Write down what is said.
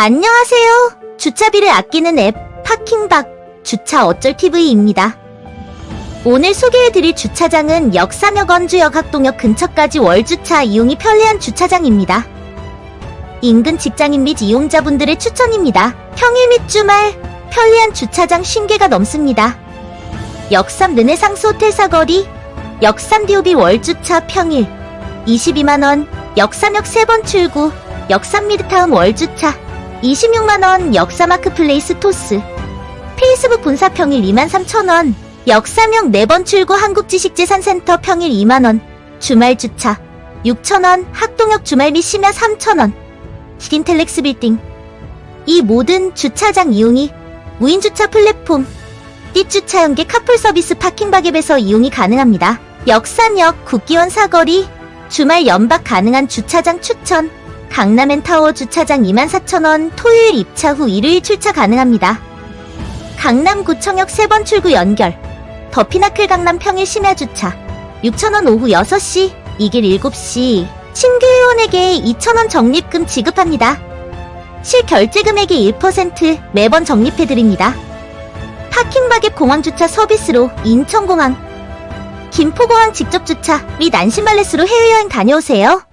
안녕하세요. 주차비를 아끼는 앱 파킹박 주차 어쩔 TV입니다. 오늘 소개해드릴 주차장은 역삼역 원주역 학동역 근처까지 월주차 이용이 편리한 주차장입니다. 인근 직장인 및 이용자분들의 추천입니다. 평일 및 주말 편리한 주차장 50개가 넘습니다. 역삼 르네상스 호텔 사거리 역삼 디오비 월주차 평일 22만원 역삼역 3번 출구 역삼 미드타운 월주차 26만원 역사마크 플레이스 토스 페이스북 본사 평일 23,000원 역사명 4번 출구 한국지식재산센터 평일 2만원 주말 주차 6,000원 학동역 주말 및 심야 3,000원 기린텔렉스 빌딩 이 모든 주차장 이용이 무인주차 플랫폼 띠주차 연계 카풀 서비스 파킹박앱에서 이용이 가능합니다. 역삼역 국기원 사거리 주말 연박 가능한 주차장 추천 강남엔타워 주차장 24,000원 토요일 입차 후 일요일 출차 가능합니다. 강남구청역 3번 출구 연결 더피나클 강남 평일 심야 주차 6,000원 오후 6시 이 길 7시 신규 회원에게 2,000원 적립금 지급합니다. 실결제 금액의 1% 매번 적립해드립니다. 파킹박앱 공항주차 서비스로 인천공항, 김포공항 직접 주차 및 안심발레스로 해외여행 다녀오세요.